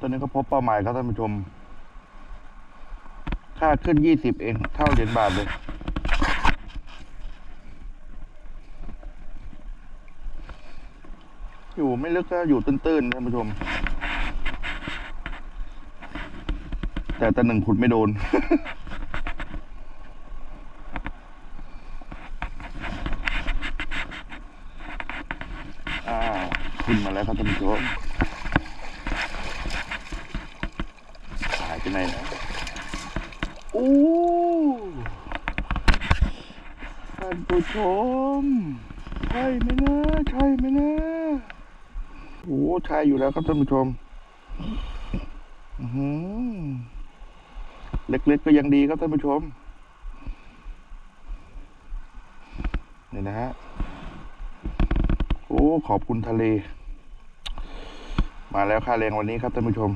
ตอนนี้ก็พบเป้าหมายครับท่านผู้ชม ค่าขึ้นยี่สิบเอง เท่าเหรียญบาทเลย อยู่ไม่ลึกก็อยู่ตื้นๆท่านผู้ชม แต่ตะหนึ่งขุดไม่โดนอ่าขึ้นมาแล้วครับท่านผู้ชมหาย ไปไหนนะโอ้ท่านผู้ชม ใช่ไหมนะ ใช่ไหมนะโอ้ใช่อยู่แล้วครับท่านผู้ชมเล็กๆก็ยังดีครับท่านผู้ชมนี่นะฮะ โอ้ ขอบคุณทะเล มาแล้วค่าแรงวันนี้ครับท่านผู้ชม